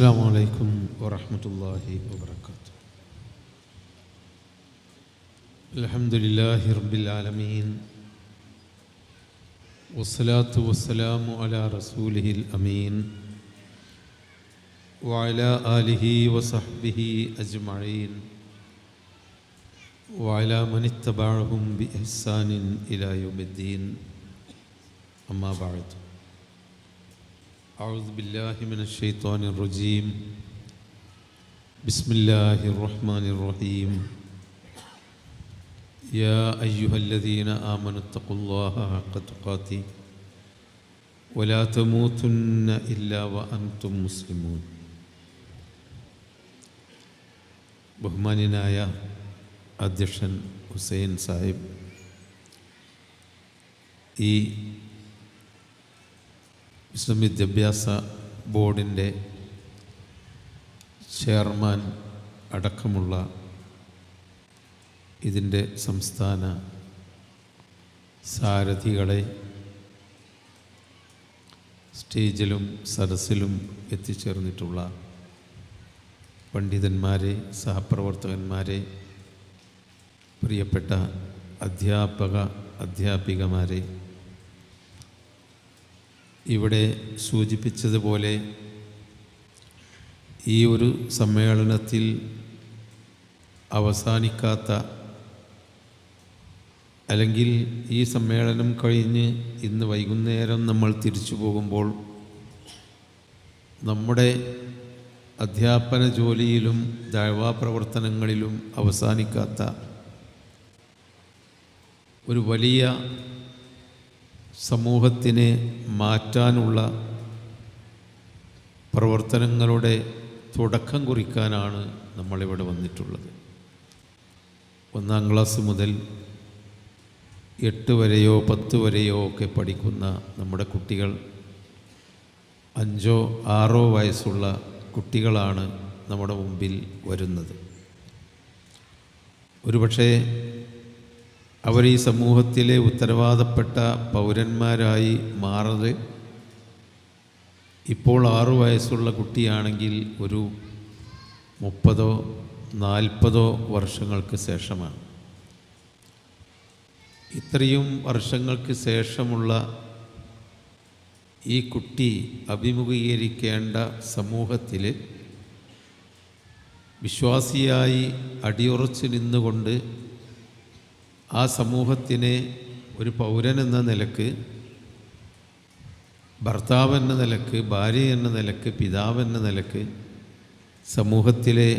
السلام عليكم ورحمة الله وبركاته. الحمد لله رب العالمين والصلاة والسلام على رسوله الأمين وعلى آله وصحبه أجمعين وعلى من اتبعهم بإحسان إلى يوم الدين. أما بعد أعوذ بالله من الشيطان الرجيم بسم الله الرحمن الرحيم يا أيها الذين آمنوا اتقوا الله حق تقاته ولا تموتن إلا وأنتم مسلمون ബഹുമാന്യനായ അധ്യക്ഷൻ ഹുസൈൻ സാഹിബ് ഈ വിശ്വ വിദ്യാഭ്യാസ ബോർഡിന്റെ ചെയർമാൻ അടക്കമുള്ള ഇതിന്റെ സംസ്ഥാന സാരഥികളെ സ്റ്റേജിലും സദസ്സിലും എത്തിച്ചേർന്നിട്ടുള്ള പണ്ഡിതന്മാരെ സഹപ്രവർത്തകന്മാരെ പ്രിയപ്പെട്ട അധ്യാപക അധ്യാപികമാരെ ഇവിടെ സൂചിപ്പിച്ചതുപോലെ ഈ ഒരു സമ്മേളനത്തിൽ അവസാനിക്കാത്ത അല്ലെങ്കിൽ ഈ സമ്മേളനം കഴിഞ്ഞ് ഇന്ന് വൈകുന്നേരം നമ്മൾ തിരിച്ചു പോകുമ്പോൾ നമ്മുടെ അധ്യാപന ജോലിയിലും ദഴവാ പ്രവർത്തനങ്ങളിലും അവസാനിക്കാത്ത ഒരു വലിയ സമൂഹത്തിനെ മാറ്റാനുള്ള പ്രവർത്തനങ്ങളുടെ തുടക്കം കുറിക്കാനാണ് നമ്മളിവിടെ വന്നിട്ടുള്ളത്. ഒന്നാം ക്ലാസ് മുതൽ എട്ട് വരെയോ പത്ത് വരെയോ ഒക്കെ പഠിക്കുന്ന നമ്മുടെ കുട്ടികൾ അഞ്ചോ ആറോ വയസ്സുള്ള കുട്ടികളാണ് നമ്മുടെ മുമ്പിൽ വരുന്നത്. ഒരുപക്ഷേ അവർ ഈ സമൂഹത്തിലെ ഉത്തരവാദപ്പെട്ട പൗരന്മാരായി മാറത്. ഇപ്പോൾ ആറു വയസ്സുള്ള കുട്ടിയാണെങ്കിൽ ഒരു മുപ്പതോ നാൽപ്പതോ വർഷങ്ങൾക്ക് ശേഷമാണ്. ഇത്രയും വർഷങ്ങൾക്ക് ശേഷമുള്ള ഈ കുട്ടി അഭിമുഖീകരിക്കേണ്ട സമൂഹത്തിൽ വിശ്വാസിയായി അടിയുറച്ചു നിന്നുകൊണ്ട് ആ സമൂഹത്തിനെ ഒരു പൗരൻ എന്ന നിലയ്ക്ക് ഭർത്താവ് എന്ന നിലയ്ക്ക് ഭാര്യ എന്ന നിലയ്ക്ക് പിതാവ് എന്ന നിലയ്ക്ക് സമൂഹത്തിലെ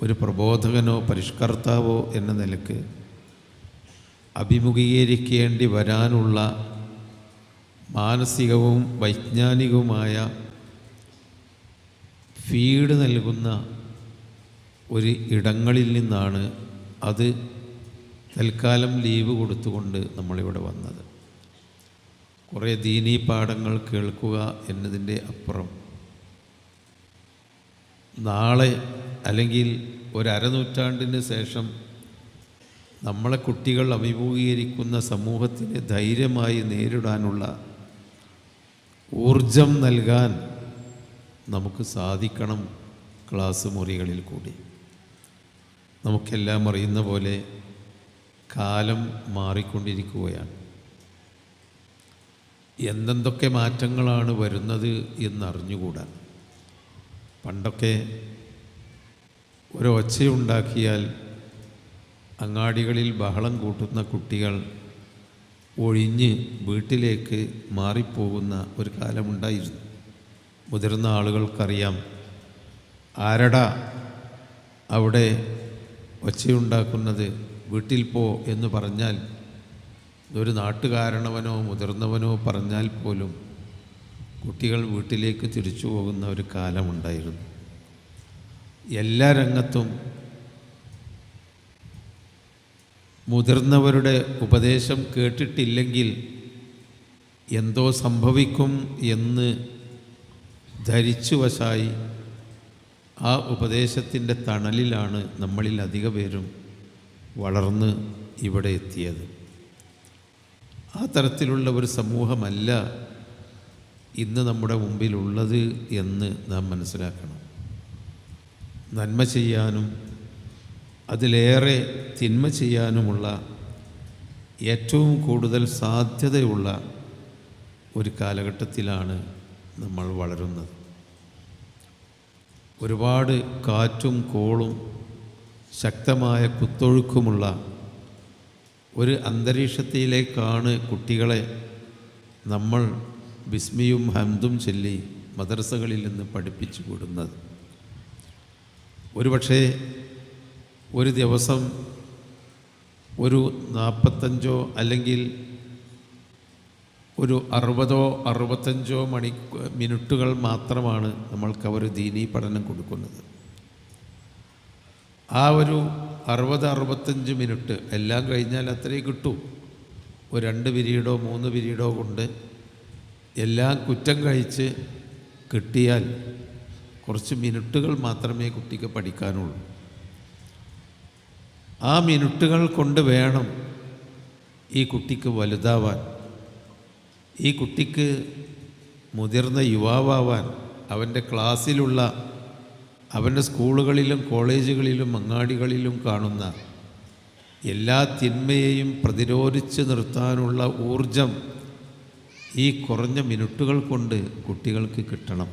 ഒരു പ്രബോധകനോ പരിഷ്കർത്താവോ എന്ന നിലയ്ക്ക് അഭിമുഖീകരിക്കേണ്ടി വരാനുള്ള മാനസികവും വൈജ്ഞാനികവുമായ ഫീഡ് നൽകുന്ന ഒരു ഇടങ്ങളിൽ നിന്നാണ് അത് തൽക്കാലം ലീവ് കൊടുത്തുകൊണ്ട് നമ്മളിവിടെ വന്നത്. കുറേ ദീനീ പാഠങ്ങൾ കേൾക്കുക എന്നതിന്റെ അപ്പുറം. നാളെ അല്ലെങ്കിൽ ഒരനൂറ്റാണ്ടിന് ശേഷം നമ്മളെ കുട്ടികൾ അഭിമുഖീകരിക്കുന്ന സമൂഹത്തിനെ ധൈര്യമായി നേരിടാനുള്ള ഊർജം നൽകാൻ നമുക്ക് സാധിക്കണം ക്ലാസ് മുറികളിൽ കൂടി. നമുക്കെല്ലാം അറിയുന്ന പോലെ കാലം മാറിക്കൊണ്ടിരിക്കുകയാണ്. എന്തെന്തൊക്കെ മാറ്റങ്ങളാണ് വരുന്നത് എന്നറിഞ്ഞുകൂടാ. പണ്ടൊക്കെ ഒരൊച്ചയുണ്ടാക്കിയാൽ അങ്ങാടികളിൽ ബഹളം കൂട്ടുന്ന കുട്ടികൾ ഒഴിഞ്ഞ് വീട്ടിലേക്ക് മാറിപ്പോകുന്ന ഒരു കാലമുണ്ടായിരുന്നു. മുതിർന്ന ആളുകൾക്കറിയാം ആരടാ അവിടെ ഒച്ചയുണ്ടാക്കുന്നത് വീട്ടിൽ പോ എന്ന് പറഞ്ഞാൽ ഒരു നാട്ടുകാരണവനോ മുതിർന്നവനോ പറഞ്ഞാൽ പോലും കുട്ടികൾ വീട്ടിലേക്ക് തിരിച്ചു പോകുന്ന ഒരു കാലമുണ്ടായിരുന്നു. എല്ലാ രംഗത്തും മുതിർന്നവരുടെ ഉപദേശം കേട്ടിട്ടില്ലെങ്കിൽ എന്തോ സംഭവിക്കും എന്ന് ധരിച്ചു വശായി ആ ഉപദേശത്തിന്റെ തണലിലാണ് നമ്മളിൽ അധിക പേരും വളർന്ന് ഇവിടെ എത്തിയത്. ആ തരത്തിലുള്ള ഒരു സമൂഹമല്ല ഇന്ന് നമ്മുടെ മുമ്പിലുള്ളത് എന്ന് നാം മനസ്സിലാക്കണം. നന്മ ചെയ്യാനും അതിലേറെ തിന്മ ചെയ്യാനുമുള്ള ഏറ്റവും കൂടുതൽ സാധ്യതയുള്ള ഒരു കാലഘട്ടത്തിലാണ് നമ്മൾ വളരുന്നത്. ഒരുപാട് കാറ്റും കോളും ശക്തമായ കുത്തൊഴുക്കുമുള്ള ഒരു അന്തരീക്ഷത്തിലേക്കാണ് കുട്ടികളെ നമ്മൾ ബിസ്മിയും ഹംദും ചൊല്ലി മദ്രസകളിൽ നിന്ന് പഠിപ്പിച്ചു വിടുന്നത്. ഒരുപക്ഷേ ഒരു ദിവസം ഒരു നാൽപ്പത്തഞ്ചോ അല്ലെങ്കിൽ ഒരു അറുപതോ അറുപത്തഞ്ചോ മണി മിനിറ്റുകൾ മാത്രമാണ് നമ്മൾക്ക് അവർ ദീനീ പഠനം കൊടുക്കുന്നത്. ആ ഒരു അറുപത് അറുപത്തഞ്ച് മിനിറ്റ് എല്ലാം കഴിഞ്ഞാൽ അത്രയും കിട്ടൂ. ഒരു രണ്ട് പിരീഡോ മൂന്ന് പിരീഡോ കൊണ്ട് എല്ലാം കുറ്റം കഴിച്ച് കിട്ടിയാൽ കുറച്ച് മിനിറ്റുകൾ മാത്രമേ കുട്ടിക്ക് പഠിക്കാനുള്ളൂ. ആ മിനിറ്റുകൾ കൊണ്ട് വേണം ഈ കുട്ടിക്ക് വലുതാവാൻ. ഈ കുട്ടിക്ക് മുതിർന്ന യുവാവാൻ അവന്റെ ക്ലാസ്സിലുള്ള അവന്റെ സ്കൂളുകളിലും കോളേജുകളിലും അങ്ങാടികളിലും കാണുന്ന എല്ലാ തിന്മയെയും പ്രതിരോധിച്ച് നിർത്താനുള്ള ഊർജം ഈ കുറഞ്ഞ മിനിറ്റുകൾ കൊണ്ട് കുട്ടികൾക്ക് കിട്ടണം.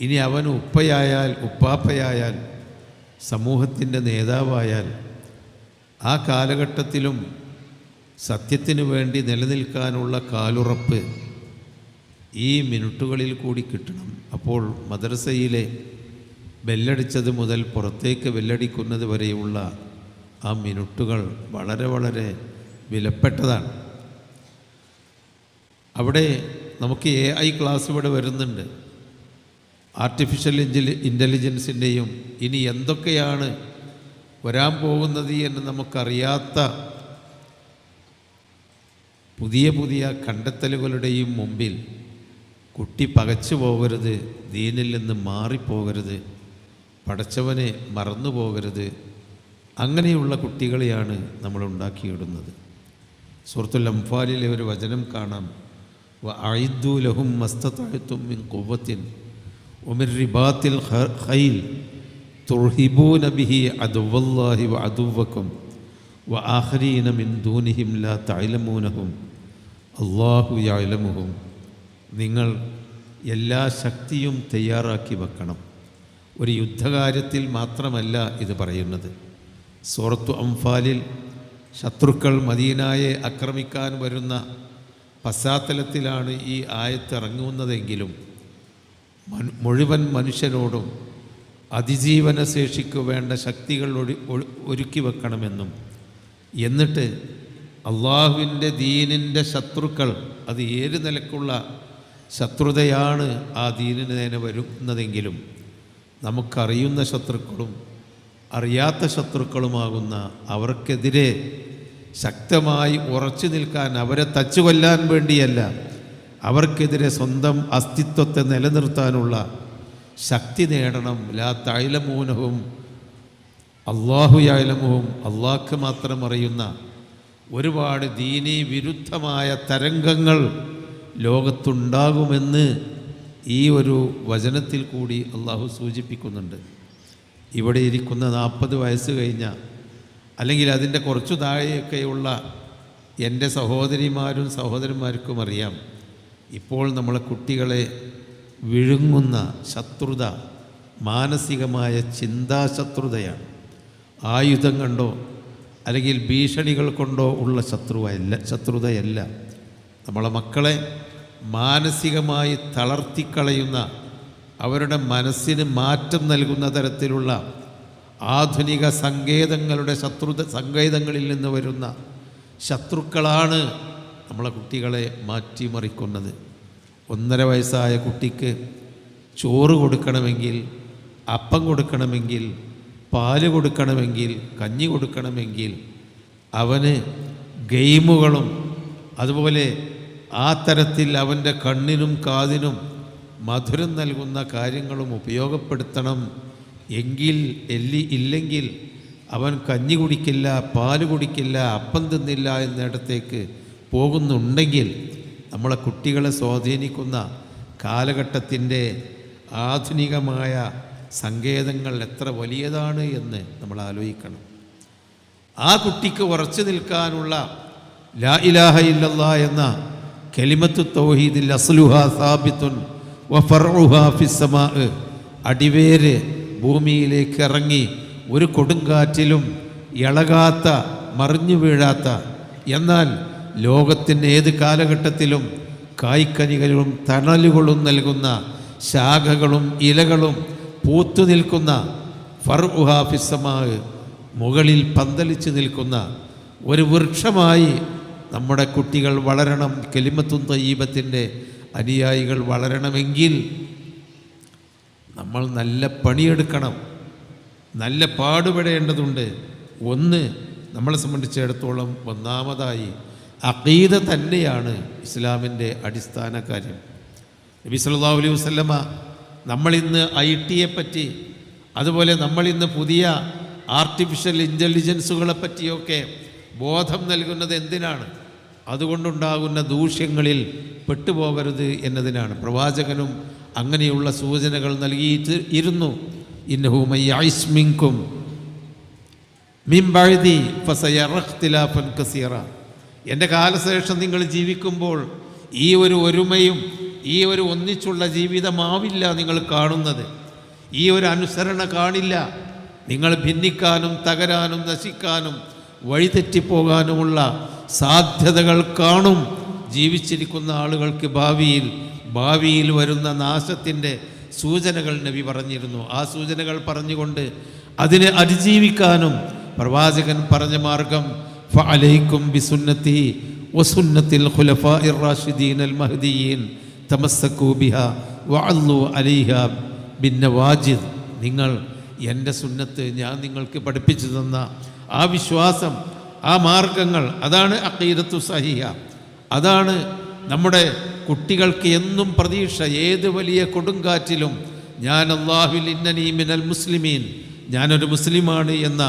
ഇനി അവൻ ഉപ്പയായാൽ ഉപ്പാപ്പയായാൽ സമൂഹത്തിന്റെ നേതാവായാൽ ആ കാലഘട്ടത്തിലും സത്യത്തിനു വേണ്ടി നിലനിൽക്കാനുള്ള കാലുറപ്പ് ഈ മിനിറ്റുകളിൽ കൂടി കിട്ടണം. അപ്പോൾ മദ്രസയിലെ ബെല്ലടിച്ചത് മുതൽ പുറത്തേക്ക് ബെല്ലടിക്കുന്നത് വരെയുള്ള ആ മിനുട്ടുകൾ വളരെ വളരെ വിലപ്പെട്ടതാണ്. അവിടെ നമുക്ക് എ ഐ ക്ലാസ് ഇവിടെ വരുന്നുണ്ട്. ആർട്ടിഫിഷ്യൽ ഇന്റലി ഇന്റലിജൻസിന്റെയും ഇനി എന്തൊക്കെയാണ് വരാൻ പോകുന്നത് എന്ന് നമുക്കറിയാത്ത പുതിയ പുതിയ കണ്ടെത്തലുകളുടെയും മുമ്പിൽ കുട്ടി പകച്ചു പോകരുത് ദീനിൽ നിന്ന് മാറിപ്പോകരുത് പടച്ചവനെ മറന്നു പോകരുത്. അങ്ങനെയുള്ള കുട്ടികളെയാണ് നമ്മൾ ഉണ്ടാക്കിയിടുന്നത്. സുഹൃത്തുൽ അംഫാലിലെ ഒരു വചനം കാണാം. അയിദ്ദു ലഹും മസ്തത്താഴത്തും മിൻ കുവ്വത്തിൻ ഉമിർ റിബാത്തിൽ ഖൈൽ തുർഹിബൂന ബിഹി അദുവല്ലാഹി വ അദുവക്കും വ ആഖരീന മിൻ ദൂനിഹിം ലാ തഅലമൂനഹും അല്ലാഹു യഅലമുഹും. നിങ്ങൾ എല്ലാ ശക്തിയും തയ്യാറാക്കി വെക്കണം. ഒരു യുദ്ധകാര്യത്തിൽ മാത്രമല്ല ഇത് പറയുന്നത്. സൂറത്തു അംഫാലിൽ ശത്രുക്കൾ മദീനായെ ആക്രമിക്കാൻ വരുന്ന പശ്ചാത്തലത്തിലാണ് ഈ ആയത്തിറങ്ങുന്നതെങ്കിലും മുഴുവൻ മനുഷ്യരോടും അതിജീവന ശേഷിക്ക് വേണ്ട ശക്തികൾ ഒഴി- ഒരുക്കി വെക്കണമെന്നും എന്നിട്ട് അള്ളാഹുവിന്റെ ദീനിന്റെ ശത്രുക്കൾ അത് ഏത് നിലക്കുള്ള ശത്രുതയാണ് ആ ദീനിന് നേരെ വരുന്നതെങ്കിലും നമുക്കറിയുന്ന ശത്രുക്കളും അറിയാത്ത ശത്രുക്കളുമാകുന്ന അവർക്കെതിരെ ശക്തമായി ഉറച്ചു നിൽക്കാൻ അവരെ തച്ചുകൊല്ലാൻ വേണ്ടിയല്ല അവർക്കെതിരെ സ്വന്തം അസ്തിത്വത്തെ നിലനിർത്താനുള്ള ശക്തി നേടണം. ലാ തൈലമൂനവും അള്ളാഹു യാലമുവും അള്ളാഹ്ക്ക് മാത്രം അറിയുന്ന ഒരുപാട് ദീനീ വിരുദ്ധമായ തരംഗങ്ങൾ ലോകത്തുണ്ടാകുമെന്ന് ഈ ഒരു വചനത്തിൽ കൂടി അള്ളാഹു സൂചിപ്പിക്കുന്നുണ്ട്. ഇവിടെ ഇരിക്കുന്ന നാൽപ്പത് വയസ്സ് കഴിഞ്ഞ അല്ലെങ്കിൽ അതിന്റെ കുറച്ചു താഴെയൊക്കെയുള്ള എന്റെ സഹോദരിമാരും സഹോദരന്മാർക്കും അറിയാം. ഇപ്പോൾ നമ്മളെ കുട്ടികളെ വിഴുങ്ങുന്ന ശത്രുത മാനസികമായ ചിന്താശത്രുതയാണ്. ആയുധം കണ്ടോ അല്ലെങ്കിൽ ഭീഷണികൾ കൊണ്ടോ ഉള്ള ശത്രുവല്ല ശത്രുതയല്ല. നമ്മളെ മക്കളെ മാനസികമായി തളർത്തിക്കളയുന്ന അവരുടെ മനസ്സിന് മാറ്റം നൽകുന്ന തരത്തിലുള്ള ആധുനിക സങ്കേതങ്ങളുടെ ശത്രു സങ്കേതങ്ങളിൽ നിന്ന് വരുന്ന ശത്രുക്കളാണ് നമ്മളെ കുട്ടികളെ മാറ്റിമറിക്കുന്നത്. ഒന്നര വയസ്സായ കുട്ടിക്ക് ചോറ് കൊടുക്കണമെങ്കിൽ അപ്പം കൊടുക്കണമെങ്കിൽ പാൽ കൊടുക്കണമെങ്കിൽ കഞ്ഞി കൊടുക്കണമെങ്കിൽ അവന് ഗെയിമുകളും അതുപോലെ ആ തരത്തിൽ അവന്റെ കണ്ണിനും കാതിനും മധുരം നൽകുന്ന കാര്യങ്ങളും ഉപയോഗപ്പെടുത്തണം. എങ്കിൽ എല്ലി ഇല്ലെങ്കിൽ അവൻ കഞ്ഞി കുടിക്കില്ല പാൽ കുടിക്കില്ല അപ്പം തിന്നില്ല എന്നിടത്തേക്ക് പോകുന്നുണ്ടെങ്കിൽ നമ്മളെ കുട്ടികളെ സ്വാധീനിക്കുന്ന കാലഘട്ടത്തിന്റെ ആധുനികമായ സങ്കേതങ്ങൾ എത്ര വലിയതാണ് എന്ന് നമ്മൾ ആലോചിക്കണം. ആ കുട്ടിക്ക് ഉറച്ചു നിൽക്കാനുള്ള ലാ ഇലാഹ ഇല്ലല്ലാ എന്ന കെലിമത്ത് തൗഹീദിൽ അസ്ലുഹ സാബിത്തുൻ വഫർഉഹ ഫിസ്സമാ അടിവേര് ഭൂമിയിലേക്ക് ഇറങ്ങി ഒരു കൊടുങ്കാറ്റിലും ഇളകാത്ത മറിഞ്ഞു വീഴാത്ത എന്നാൽ ലോകത്തിന്റെ ഏത് കാലഘട്ടത്തിലും കായ്ക്കനികളും തണലുകളും നൽകുന്ന ശാഖകളും ഇലകളും പൂത്തു നിൽക്കുന്ന ഫർഹാഫിസമാ മുകളിൽ പന്തലിച്ച് നിൽക്കുന്ന ഒരു വൃക്ഷമായി നമ്മുടെ കുട്ടികൾ വളരണം. കെലിമത്തും തയ്യീബത്തിന്റെ അനുയായികൾ വളരണമെങ്കിൽ നമ്മൾ നല്ല പണിയെടുക്കണം. നല്ല പാടുപെടേണ്ടതുണ്ട്. ഒന്ന് നമ്മളെ സംബന്ധിച്ചിടത്തോളം ഒന്നാമതായി അഖീദ തന്നെയാണ് ഇസ്ലാമിന്റെ അടിസ്ഥാന കാര്യം. നബി സല്ലാ അലൈഹി വസല്ലമ നമ്മളിന്ന് ഐ ടിയെ പറ്റി അതുപോലെ നമ്മളിന്ന് പുതിയ ആർട്ടിഫിഷ്യൽ ഇന്റലിജൻസുകളെ പറ്റിയൊക്കെ ബോധം നൽകുന്നത് എന്തിനാണ്? അതുകൊണ്ടുണ്ടാകുന്ന ദൂഷ്യങ്ങളിൽ പെട്ടുപോകരുത് എന്നതിനാണ്. പ്രവാചകനും അങ്ങനെയുള്ള സൂചനകൾ നൽകിയിട്ട് ഇരുന്നു ഇന്നഹുമയ്യായിസ്മിങ്കും കസീറ. എന്റെ കാലശേഷം നിങ്ങൾ ജീവിക്കുമ്പോൾ ഈ ഒരു ഒരുമയും ഈ ഒരു ഒന്നിച്ചുള്ള ജീവിതമാവില്ല നിങ്ങൾ കാണുന്നത്. ഈ ഒരു അനുസരണ കാണില്ല. നിങ്ങൾ ഭിന്നിക്കാനും തകരാനും നശിക്കാനും വഴിതെറ്റിപ്പോകാനുമുള്ള സാധ്യതകൾ കാണും. ജീവിച്ചിരിക്കുന്ന ആളുകൾക്ക് ഭാവിയിൽ ഭാവിയിൽ വരുന്ന നാശത്തിന്റെ സൂചനകൾ നബി പറഞ്ഞിരുന്നു. ആ സൂചനകൾ പറഞ്ഞുകൊണ്ട് അതിനെ അതിജീവിക്കാനും പ്രവാചകൻ പറഞ്ഞ മാർഗം ഫഅലൈക്കും ബിസുന്നത്തി വസുന്നത്തിൽ ഖുലഫ ഇറാഷിദീൻ അൽ മഹദീൻ തമസ്സക്കൂബിഹ വഅല്ലു ബിന്ന ബിന്നവാജിദ് നിങ്ങൾ എന്റെ സുന്നത്ത് ഞാൻ നിങ്ങൾക്ക് പഠിപ്പിച്ചു തന്ന ആ വിശ്വാസം ആ മാർഗങ്ങൾ. അതാണ് അക്കീരത്തു സഹിയ അതാണ് നമ്മുടെ കുട്ടികൾക്ക് എന്നും പ്രതീക്ഷ. ഏത് വലിയ കൊടുങ്കാറ്റിലും ഞാൻ അള്ളാഹുൽ ഇന്നനീ മിനൽ മുസ്ലിമീൻ ഞാനൊരു മുസ്ലിമാണ് എന്ന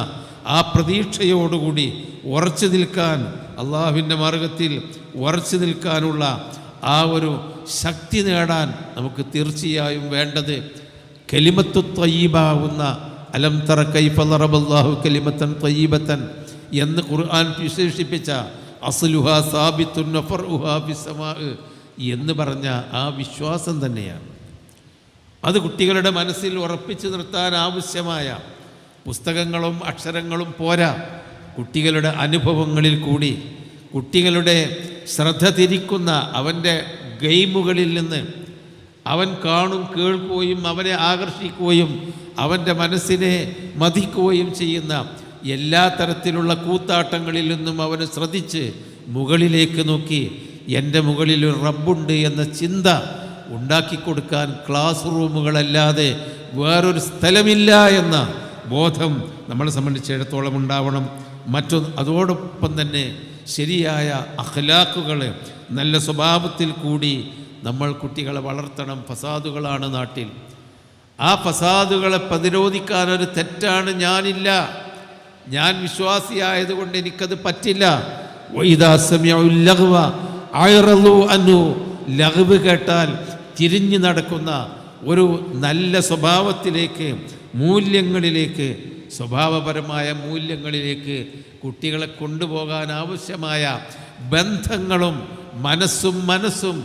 ആ പ്രതീക്ഷയോടുകൂടി ഉറച്ചു നിൽക്കാൻ അള്ളാഹുവിന്റെ മാർഗത്തിൽ ഉറച്ചു നിൽക്കാനുള്ള ആ ഒരു ശക്തി നേടാൻ നമുക്ക് തീർച്ചയായും വേണ്ടത് കലിമത്തു ത്വയ്യീബാവുന്ന അലം തറ കൈഫലറബല്ലാഹു കലിമത്തൻ ത്വയ്യീബത്തൻ എന്ന് ഖുർആൻ വിശേഷിപ്പിച്ച അസലുഹ സാബിത്തുൻ നഫർഉഹ ബിസമാ എന്ന് പറഞ്ഞ ആ വിശ്വാസം തന്നെയാണ്. അത് കുട്ടികളുടെ മനസ്സിൽ ഉറപ്പിച്ചു നിർത്താൻ ആവശ്യമായ പുസ്തകങ്ങളും അക്ഷരങ്ങളും പോരാ. കുട്ടികളുടെ അനുഭവങ്ങളിൽ കൂടി കുട്ടികളുടെ ശ്രദ്ധ തിരിക്കുന്ന അവന്റെ ഗെയിമുകളിൽ നിന്ന് അവൻ കാണും കേൾക്കുകയും അവനെ ആകർഷിക്കുകയും അവന്റെ മനസ്സിനെ മതിക്കുകയും ചെയ്യുന്ന എല്ലാ തരത്തിലുള്ള കൂത്താട്ടങ്ങളിൽ നിന്നും അവന് ശ്രദ്ധിച്ച് മുകളിലേക്ക് നോക്കി എന്റെ മുകളിൽ ഒരു റബ്ബുണ്ട് എന്ന ചിന്ത ഉണ്ടാക്കി കൊടുക്കാൻ ക്ലാസ് റൂമുകളല്ലാതെ വേറൊരു സ്ഥലമില്ല എന്ന ബോധം നമ്മളെ സംബന്ധിച്ചിടത്തോളം ഉണ്ടാവണം. മറ്റൊന്ന് അതോടൊപ്പം തന്നെ ശരിയായ അഖ്ലാക്കുകൾ നല്ല സ്വഭാവത്തിൽ കൂടി നമ്മൾ കുട്ടികളെ വളർത്തണം. ഫസാദുകളാണ് നാട്ടിൽ. ആ ഫസാദുകളെ പ്രതിരോധിക്കാനൊരു തെറ്റാണ് ഞാനില്ല. ഞാൻ വിശ്വാസിയായതുകൊണ്ട് എനിക്കത് പറ്റില്ല. ലഹവ് കേട്ടാൽ തിരിഞ്ഞു നടക്കുന്ന ഒരു നല്ല സ്വഭാവത്തിലേക്ക് മൂല്യങ്ങളിലേക്ക് സ്വഭാവപരമായ മൂല്യങ്ങളിലേക്ക് കുട്ടികളെ കൊണ്ടുപോകാൻ ആവശ്യമായ ബന്ധങ്ങളും മനസ്സും മനസ്സും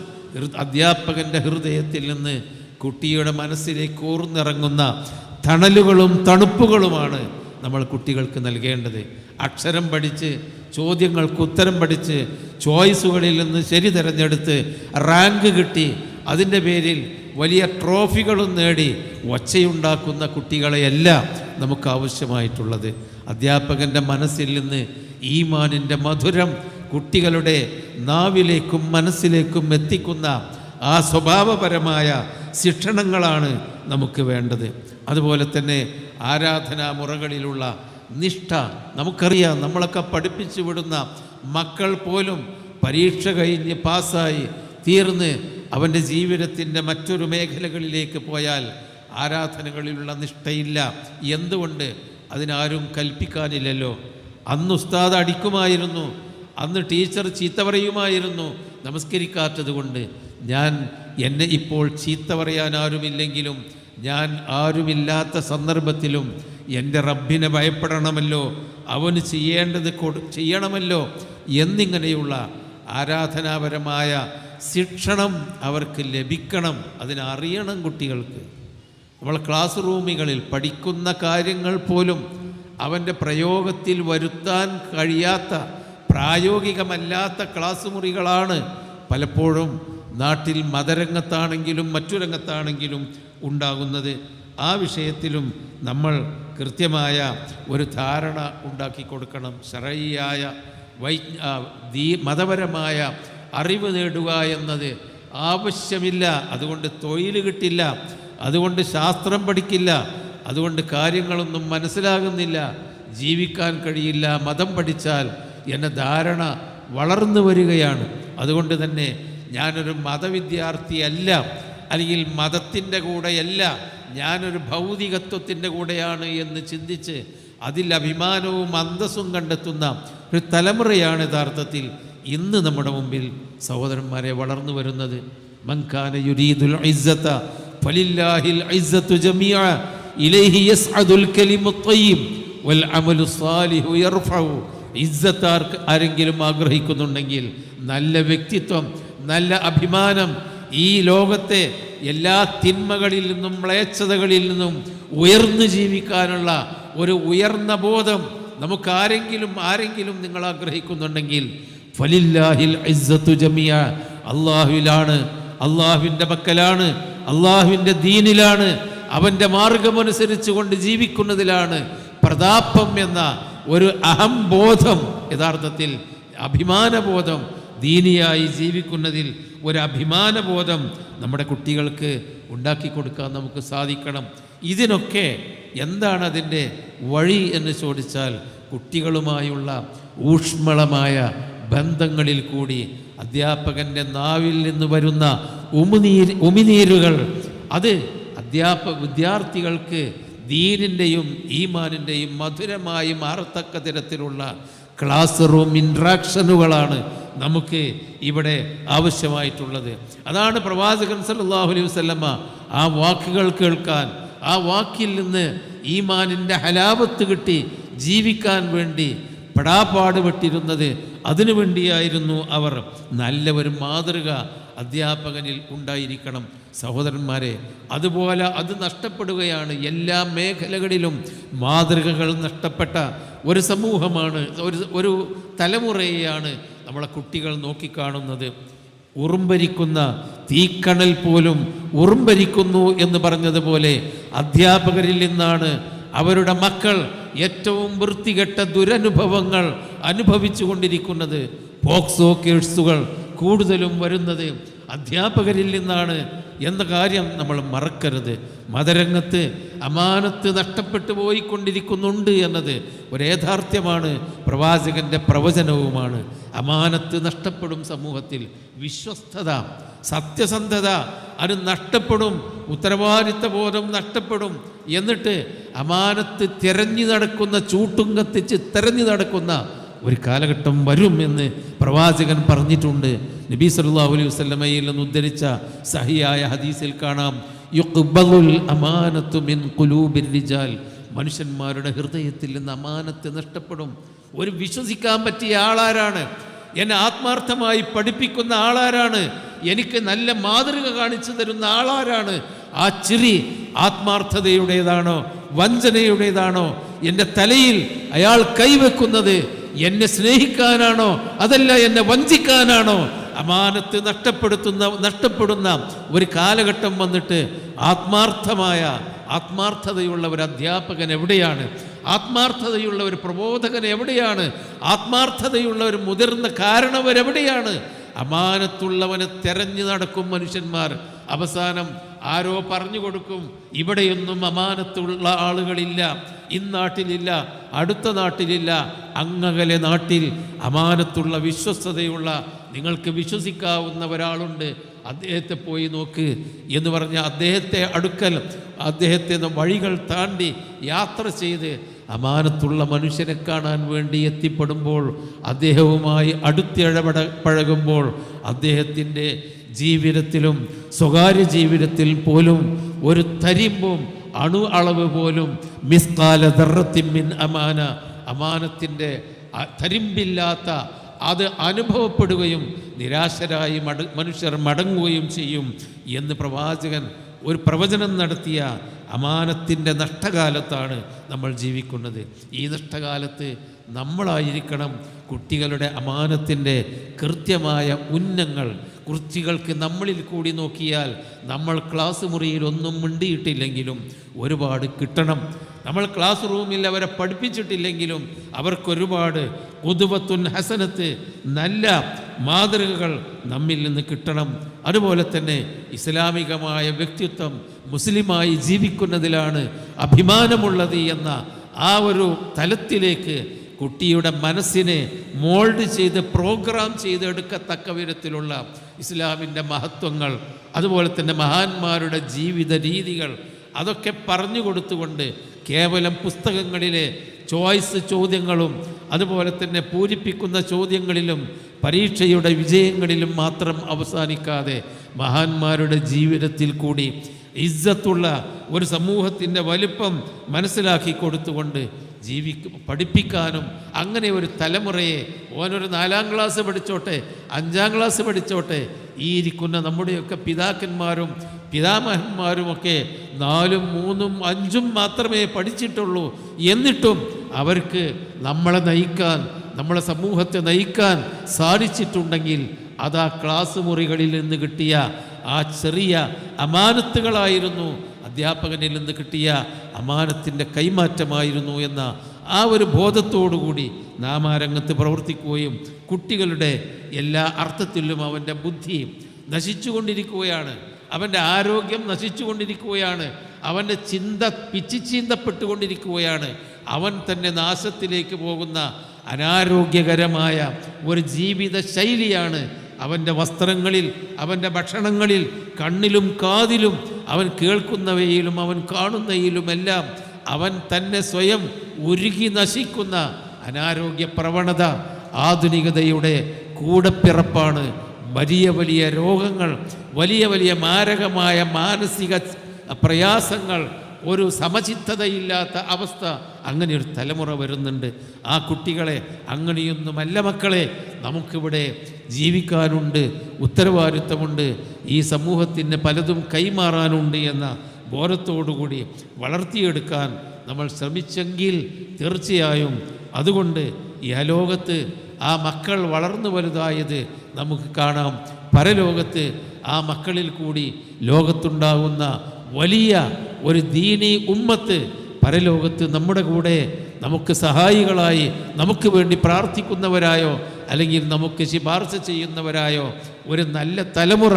അധ്യാപകന്റെ ഹൃദയത്തിൽ നിന്ന് കുട്ടിയുടെ മനസ്സിലേക്ക് ഊർന്നിറങ്ങുന്ന തണലുകളും തണുപ്പുകളുമാണ് നമ്മൾ കുട്ടികൾക്ക് നൽകേണ്ടത്. അക്ഷരം പഠിച്ച് ചോദ്യങ്ങൾക്ക് ഉത്തരം പഠിച്ച് ചോയ്സുകളിൽ നിന്ന് ശരി തിരഞ്ഞെടുത്ത് റാങ്ക് കിട്ടി. അതിന്റെ പേരിൽ വലിയ ട്രോഫികളും നേടി ഒച്ചയുണ്ടാക്കുന്ന കുട്ടികളെയല്ല നമുക്ക് ആവശ്യമായിട്ടുള്ളത്. അധ്യാപകന്റെ മനസ്സിൽ നിന്ന് ഈമാനിന്റെ മധുരം കുട്ടികളുടെ നാവിലേക്കും മനസ്സിലേക്കും എത്തിക്കുന്ന ആ സ്വഭാവപരമായ ശിക്ഷണങ്ങളാണ് നമുക്ക് വേണ്ടത്. അതുപോലെ തന്നെ ആരാധനാ മുറകളിലുള്ള നിഷ്ഠ. നമുക്കറിയാം നമ്മളൊക്കെ പഠിപ്പിച്ചു വിടുന്ന മക്കൾ പോലും പരീക്ഷ കഴിഞ്ഞ് പാസ്സായി തീർന്ന് അവന്റെ ജീവിതത്തിന്റെ മറ്റൊരു മേഖലകളിലേക്ക് പോയാൽ ആരാധനകളിലുള്ള നിഷ്ഠയില്ല. എന്തുകൊണ്ട്? അതിനാരും കൽപ്പിക്കാനില്ലല്ലോ. അന്ന് ഉസ്താദ് അടിക്കുമായിരുന്നു അന്ന് ടീച്ചർ ചീത്ത പറയുമായിരുന്നു നമസ്കരിക്കാത്തത് കൊണ്ട് ഞാൻ എന്നെ ഇപ്പോൾ ചീത്ത പറയാൻ ആരുമില്ലെങ്കിലും ഞാൻ ആരുമില്ലാത്ത സന്ദർഭത്തിലും എന്റെ റബ്ബിനെ ഭയപ്പെടണമല്ലോ അവന് ചെയ്യേണ്ടത് കൊടു ചെയ്യണമല്ലോ എന്നിങ്ങനെയുള്ള ആരാധനാപരമായ ശിക്ഷണം അവർക്ക് ലഭിക്കണം അതിനറിയണം കുട്ടികൾക്ക്. നമ്മൾ ക്ലാസ് റൂമുകളിൽ പഠിക്കുന്ന കാര്യങ്ങൾ പോലും അവന്റെ പ്രയോഗത്തിൽ വരുത്താൻ കഴിയാത്ത പ്രായോഗികമല്ലാത്ത ക്ലാസ് മുറികളാണ് പലപ്പോഴും നാട്ടിൽ മതരംഗത്താണെങ്കിലും മറ്റു രംഗത്താണെങ്കിലും ഉണ്ടാകുന്നത്. ആ വിഷയത്തിലും നമ്മൾ കൃത്യമായ ഒരു ധാരണ ഉണ്ടാക്കി കൊടുക്കണം. ശരയ്യായ വൈ ദീ മതപരമായ അറിവ് നേടുക എന്നത് ആവശ്യമില്ല. അതുകൊണ്ട് തൊഴിൽ കിട്ടില്ല. അതുകൊണ്ട് ശാസ്ത്രം പഠിക്കില്ല. അതുകൊണ്ട് കാര്യങ്ങളൊന്നും മനസ്സിലാകുന്നില്ല. ജീവിക്കാൻ കഴിയില്ല. മതം പഠിച്ചാൽ എന്ന ധാരണ വളർന്നു വരികയാണ്. അതുകൊണ്ട് തന്നെ ഞാനൊരു മതവിദ്യാർത്ഥിയല്ല. അല്ലെങ്കിൽ മതത്തിന്റെ കൂടെയല്ല ഞാനൊരു ഭൗതികത്വത്തിന്റെ കൂടെയാണ് എന്ന് ചിന്തിച്ച് അതിൽ അഭിമാനവും അന്തസ്സും കണ്ടെത്തുന്ന ഒരു തലമുറയാണ് യഥാർത്ഥത്തിൽ ഇന്ന് നമ്മുടെ മുമ്പിൽ സഹോദരന്മാരെ വളർന്നു വരുന്നത്. യുരീദുൽ ഫലില്ലാഹിൽ ഇലൈഹി യസ്അദുൽ കലിമു ത്വയ്യിബ് വൽ യർഫഉ. ആരെങ്കിലും ആഗ്രഹിക്കുന്നുണ്ടെങ്കിൽ നല്ല വ്യക്തിത്വം നല്ല അഭിമാനം ഈ ലോകത്തെ എല്ലാ തിന്മകളിൽ നിന്നും മ്ലേച്ഛതകളിൽ നിന്നും ഉയർന്നു ജീവിക്കാനുള്ള ഒരു ഉയർന്ന ബോധം നമുക്കാരെങ്കിലും ആരെങ്കിലും നിങ്ങൾ ആഗ്രഹിക്കുന്നുണ്ടെങ്കിൽ ഫലില്ലാഹിൽ ഇസ്സത്തു ജമിയ അള്ളാഹുവിലാണ് അള്ളാഹുവിന്റെ പക്കലാണ് അള്ളാഹുവിന്റെ ദീനിലാണ് അവന്റെ മാർഗമനുസരിച്ച് കൊണ്ട് ജീവിക്കുന്നതിലാണ് പ്രതാപം എന്ന ഒരു അഹംബോധം യഥാർത്ഥത്തിൽ അഭിമാനബോധം ദീനിയായി ജീവിക്കുന്നതിൽ ഒരു അഭിമാനബോധം നമ്മുടെ കുട്ടികൾക്ക് ഉണ്ടാക്കി കൊടുക്കാൻ നമുക്ക് സാധിക്കണം. ഇതിനൊക്കെ എന്താണ് അതിന്റെ വഴി എന്ന് ചോദിച്ചാൽ കുട്ടികളുമായുള്ള ഊഷ്മളമായ ബന്ധങ്ങളിൽ കൂടി അധ്യാപകന്റെ നാവിൽ നിന്ന് വരുന്ന ഉമിനീര് ഉമിനീരുകൾ അത് അധ്യാപ വിദ്യാർത്ഥികൾക്ക് ദീനിന്റെയും ഈമാനിന്റെയും മധുരമായി മാറത്തക്ക തരത്തിലുള്ള ക്ലാസ് റൂം ഇൻട്രാക്ഷനുകളാണ് നമുക്ക് ഇവിടെ ആവശ്യമായിട്ടുള്ളത്. അതാണ് പ്രവാചകൻ സല്ലാഹു അലൈഹി വസല്ലമ ആ വാക്കുകൾ കേൾക്കാൻ ആ വാക്കിൽ നിന്ന് ഈമാനിന്റെ ഹലാപത്ത് കിട്ടി ജീവിക്കാൻ വേണ്ടി പെടാപ്പാടുപെട്ടിരുന്നത് അതിനു വേണ്ടിയായിരുന്നു അവർ. ഒരു മാതൃക അധ്യാപകനിൽ ഉണ്ടായിരിക്കണം. സഹോദരന്മാരെ അതുപോലെ അത് നഷ്ടപ്പെടുകയാണ്. എല്ലാ മേഖലകളിലും മാതൃകകൾ നഷ്ടപ്പെട്ട ഒരു സമൂഹമാണ് ഒരു ഒരു തലമുറയെയാണ് നമ്മളെ കുട്ടികൾ നോക്കിക്കാണുന്നത്. ഉറുമ്പരിക്കുന്ന തീക്കണൽ പോലും ഉറുമ്പരിക്കുന്നു എന്ന് പറഞ്ഞതുപോലെ അധ്യാപകരിൽ നിന്നാണ് അവരുടെ മക്കൾ ഏറ്റവും വൃത്തികെട്ട ദുരനുഭവങ്ങൾ അനുഭവിച്ചു കൊണ്ടിരിക്കുന്നത് പോക്സോ കേഴ്സുകൾ കൂടുതലും വരുന്നത് അധ്യാപകരിൽ നിന്നാണ് എന്ന കാര്യം നമ്മൾ മറക്കരുത്. മതരംഗത്ത് അമാനത്ത് നഷ്ടപ്പെട്ടു പോയിക്കൊണ്ടിരിക്കുന്നുണ്ട് എന്നത് ഒരു യാഥാർത്ഥ്യമാണ് പ്രവാചകന്റെ പ്രവചനവുമാണ്. അമാനത്ത് നഷ്ടപ്പെടും സമൂഹത്തിൽ വിശ്വസ്തത സത്യസന്ധത അത് നഷ്ടപ്പെടും ഉത്തരവാദിത്ത ബോധം നഷ്ടപ്പെടും എന്നിട്ട് അമാനത്ത് തിരഞ്ഞു നടക്കുന്ന ചൂട്ടും കത്തിച്ച് തിരഞ്ഞു നടക്കുന്ന ഒരു കാലഘട്ടം വരും എന്ന് പ്രവാചകൻ പറഞ്ഞിട്ടുണ്ട്. നബി സല്ലല്ലാഹു അലൈഹി വസല്ലമയിൽ നിന്ന് ഉദ്ധരിച്ച സഹിയായ ഹദീസിൽ കാണാം യുഖ്ബലുൽ അമാനത്തു മിൻ ഖുലൂബിർ റിജാൽ. മനുഷ്യന്മാരുടെ ഹൃദയത്തിൽ നിന്ന് അമാനത്ത് നഷ്ടപ്പെടും. ഒരു വിശ്വസിക്കാൻ പറ്റിയ ആളാരാണ്? എന്നെ ആത്മാർത്ഥമായി പഠിപ്പിക്കുന്ന ആളാരാണ്? എനിക്ക് നല്ല മാതൃക കാണിച്ചു തരുന്ന ആളാരാണ്? ആ ചിരി ആത്മാർത്ഥതയുടേതാണോ? വഞ്ചനയുടേതാണോ? എന്റെ തലയിൽ അയാൾ കൈവെക്കുന്നത് എന്നെ സ്നേഹിക്കാനാണോ? അതല്ല എന്നെ വഞ്ചിക്കാനാണോ? അമാനത്ത് നഷ്ടപ്പെടുത്തുന്ന നഷ്ടപ്പെടുന്ന ഒരു കാലഘട്ടം വന്നിട്ട് ആത്മാർത്ഥമായ ആത്മാർത്ഥതയുള്ള ഒരു അധ്യാപകൻ എവിടെയാണ്? ആത്മാർത്ഥതയുള്ള ഒരു പ്രബോധകൻ എവിടെയാണ്? ആത്മാർത്ഥതയുള്ള ഒരു മുതിർന്ന കാരണവരെവിടെയാണ് അമാനത്തുള്ളവനെ തെരഞ്ഞു നടക്കും മനുഷ്യന്മാർ. അവസാനം ആരോ പറഞ്ഞു കൊടുക്കും ഇവിടെയൊന്നും അമാനത്തുള്ള ആളുകളില്ല ഇന്നാട്ടിലില്ല അടുത്ത നാട്ടിലില്ല അങ്ങകലെ നാട്ടിൽ അമാനത്തുള്ള വിശ്വസ്തതയുള്ള നിങ്ങൾക്ക് വിശ്വസിക്കാവുന്ന ഒരാളുണ്ട് അദ്ദേഹത്തെ പോയി നോക്ക് എന്ന് പറഞ്ഞ അദ്ദേഹത്തെ അടുക്കൽ അദ്ദേഹത്തെ വഴികൾ താണ്ടി യാത്ര ചെയ്ത് അമാനത്തുള്ള മനുഷ്യനെ കാണാൻ വേണ്ടി എത്തിപ്പെടുമ്പോൾ അദ്ദേഹവുമായി അടുത്തിഴപട പഴകുമ്പോൾ അദ്ദേഹത്തിന്റെ ജീവിതത്തിലും സ്വകാര്യ ജീവിതത്തിൽ പോലും ഒരു തരിമ്പും അണു അളവ് പോലും മിസ്കാല ദർറത്തിൻ അമാന. അമാനത്തിന്റെ തരിമ്പില്ലാത്ത അത് അനുഭവപ്പെടുകയും നിരാശരായി മട മനുഷ്യർ മടങ്ങുകയും ചെയ്യും എന്ന് പ്രവാചകൻ ഒരു പ്രവചനം നടത്തിയ അമാനത്തിന്റെ നഷ്ടകാലത്താണ് നമ്മൾ ജീവിക്കുന്നത്. ഈ നഷ്ടകാലത്ത് നമ്മളായിരിക്കണം കുട്ടികളുടെ അമാനത്തിന്റെ കൃത്യമായ ഉന്നങ്ങൾ. കുർച്ചികൾക്ക് നമ്മളിൽ കൂടി നോക്കിയാൽ നമ്മൾ ക്ലാസ് മുറിയിൽ ഒന്നും മിണ്ടിയിട്ടില്ലെങ്കിലും ഒരുപാട് കിട്ടണം. നമ്മൾ ക്ലാസ് റൂമിൽ അവരെ പഠിപ്പിച്ചിട്ടില്ലെങ്കിലും അവർക്കൊരുപാട് ഉദുവത്തുൻ ഹസനത്ത് നല്ല മാതൃകകൾ നമ്മിൽ നിന്ന് കിട്ടണം. അതുപോലെ തന്നെ ഇസ്ലാമികമായ വ്യക്തിത്വം മുസ്ലിമായി ജീവിക്കുന്നതിലാണ് അഭിമാനമുള്ളത് എന്ന ആ ഒരു തലത്തിലേക്ക് കുട്ടിയുടെ മനസ്സിനെ മോൾഡ് ചെയ്ത് പ്രോഗ്രാം ചെയ്തെടുക്കത്തക്ക വിധത്തിലുള്ള ഇസ്ലാമിന്റെ മഹത്വങ്ങൾ അതുപോലെ തന്നെ മഹാന്മാരുടെ ജീവിത രീതികൾ അതൊക്കെ പറഞ്ഞു കൊടുത്തുകൊണ്ട് കേവലം പുസ്തകങ്ങളിലെ ചോയ്സ് ചോദ്യങ്ങളും അതുപോലെ തന്നെ പൂരിപ്പിക്കുന്ന ചോദ്യങ്ങളിലും പരീക്ഷയുടെ വിജയങ്ങളിലും മാത്രം അവസാനിക്കാതെ മഹാന്മാരുടെ ജീവിതത്തിൽ കൂടി ഇസ്സത്തുള്ള ഒരു സമൂഹത്തിന്റെ വലിപ്പം മനസ്സിലാക്കി കൊടുത്തുകൊണ്ട് ജീവിക്ക പഠിപ്പിക്കാനും അങ്ങനെ ഒരു തലമുറയെ ഓനൊരു നാലാം ക്ലാസ് പഠിച്ചോട്ടെ അഞ്ചാം ക്ലാസ് പഠിച്ചോട്ടെ ഈ ഇരിക്കുന്ന നമ്മുടെയൊക്കെ പിതാക്കന്മാരും പിതാമഹന്മാരുമൊക്കെ നാലും മൂന്നും അഞ്ചും മാത്രമേ പഠിച്ചിട്ടുള്ളൂ. എന്നിട്ടും അവർക്ക് നമ്മളെ നയിക്കാൻ നമ്മളെ സമൂഹത്തെ നയിക്കാൻ സാധിച്ചിട്ടുണ്ടെങ്കിൽ അത് ആ ക്ലാസ് മുറികളിൽ നിന്ന് കിട്ടിയ ആ ചെറിയ അമാനത്തുകളായിരുന്നു. അധ്യാപകനിൽ നിന്ന് കിട്ടിയ അമാനത്തിന്റെ കൈമാറ്റമായിരുന്നു എന്ന ആ ഒരു ബോധത്തോടുകൂടി നാം ആ രംഗത്ത് പ്രവർത്തിക്കുകയും കുട്ടികളുടെ എല്ലാ അർത്ഥത്തിലും അവന്റെ ബുദ്ധി നശിച്ചുകൊണ്ടിരിക്കുകയാണ്. അവന്റെ ആരോഗ്യം നശിച്ചുകൊണ്ടിരിക്കുകയാണ്. അവന്റെ ചിന്ത പിച്ചിച്ചീന്തപ്പെട്ടുകൊണ്ടിരിക്കുകയാണ് അവൻ തന്നെ നാശത്തിലേക്ക് പോകുന്ന അനാരോഗ്യകരമായ ഒരു ജീവിത ശൈലിയാണ് അവന്റെ വസ്ത്രങ്ങളിൽ അവന്റെ ഭക്ഷണങ്ങളിൽ കണ്ണിലും കാതിലും അവൻ കേൾക്കുന്നവയിലും അവൻ കാണുന്നയിലുമെല്ലാം അവൻ തന്നെ സ്വയം ഉരുകി നശിക്കുന്ന അനാരോഗ്യ പ്രവണത ആധുനികതയുടെ കൂടപ്പിറപ്പാണ് വലിയ വലിയ രോഗങ്ങൾ വലിയ വലിയ മാരകമായ മാനസിക പ്രയാസങ്ങൾ ഒരു സമചിത്തതയില്ലാത്ത അവസ്ഥ അങ്ങനെ ഒരു തലമുറ വരുന്നുണ്ട്. ആ കുട്ടികളെ അങ്ങനെയൊന്നുമല്ല മക്കളെ നമുക്കിവിടെ ജീവിക്കാനുണ്ട് ഉത്തരവാദിത്വമുണ്ട് ഈ സമൂഹത്തിന് പലതും കൈമാറാനുണ്ട് എന്ന ബോധത്തോടുകൂടി വളർത്തിയെടുക്കാൻ നമ്മൾ ശ്രമിച്ചെങ്കിൽ തീർച്ചയായും അതുകൊണ്ട് ഈ അലോകത്ത് ആ മക്കൾ വളർന്നു വലുതായത് നമുക്ക് കാണാം. പരലോകത്ത് ആ മക്കളിൽ കൂടി ലോകത്തുണ്ടാകുന്ന വലിയ ഒരു ദീനി ഉമ്മത്ത് പരലോകത്ത് നമ്മുടെ കൂടെ നമുക്ക് സഹായികളായി നമുക്ക് വേണ്ടി പ്രാർത്ഥിക്കുന്നവരായോ അല്ലെങ്കിൽ നമുക്ക് ശിപാർശ ചെയ്യുന്നവരായോ ഒരു നല്ല തലമുറ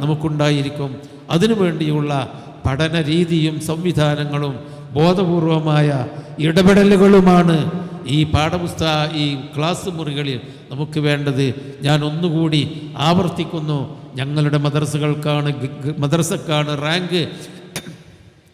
നമുക്കുണ്ടായിരിക്കും. അതിനു വേണ്ടിയുള്ള പഠന രീതിയും സംവിധാനങ്ങളും ബോധപൂർവമായ ഇടപെടലുകളുമാണ് ഈ പാഠപുസ്തക ഈ ക്ലാസ് മുറികളിൽ നമുക്ക് വേണ്ടത്. ഞാൻ ഒന്നുകൂടി ആവർത്തിക്കുന്നു. ഞങ്ങളുടെ മദ്രസകൾക്കാണ് മദ്രസക്കാണ് റാങ്ക്.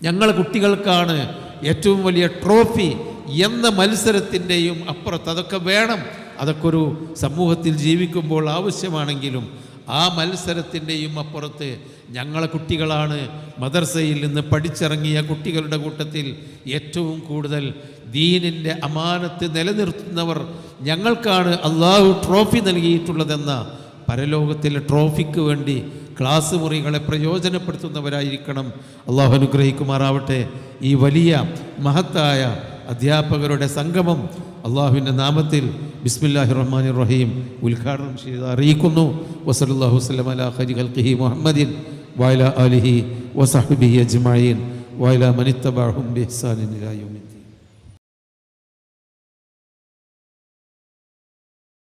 ഞങ്ങളെ കുട്ടികൾക്കാണ് ഏറ്റവും വലിയ ട്രോഫി എന്ന മത്സരത്തിന്റെയും അപ്പുറത്ത്. അതൊക്കെ വേണം. അതൊക്കെ ഒരു സമൂഹത്തിൽ ജീവിക്കുമ്പോൾ ആവശ്യമാണെങ്കിലും ആ മത്സരത്തിന്റെയും അപ്പുറത്ത് ഞങ്ങളെ കുട്ടികളാണ് മദർസയിൽ നിന്ന് പഠിച്ചിറങ്ങിയ കുട്ടികളുടെ കൂട്ടത്തിൽ ഏറ്റവും കൂടുതൽ ദീനിന്റെ അമാനത്ത് നിലനിർത്തുന്നവർ ഞങ്ങൾക്കാണ് അള്ളാഹു ട്രോഫി നൽകിയിട്ടുള്ളതെന്ന പരലോകത്തിലെ ട്രോഫിക്ക് വേണ്ടി ക്ലാസ് മുറികളെ പ്രയോജനപ്പെടുത്തുന്നവരായിരിക്കണം. അള്ളാഹു അനുഗ്രഹിക്കുമാറാവട്ടെ. ഈ വലിയ മഹത്തായ അധ്യാപകരുടെ സംഗമം അള്ളാഹുവിന്റെ നാമത്തിൽ ബിസ്മില്ലാഹി റഹ്മാൻ റഹീം ഉദ്ഘാടനം ചെയ്ത് അറിയിക്കുന്നു. വസലാഹു വസ്ലം അല ഹരി ഹൽഖി മുഹമ്മദിൻ വയല അലിഹി വസഹബിഹി അജ്മായിൻ വയല മനിത്തബാഹും ബിഹ്സാനിൻ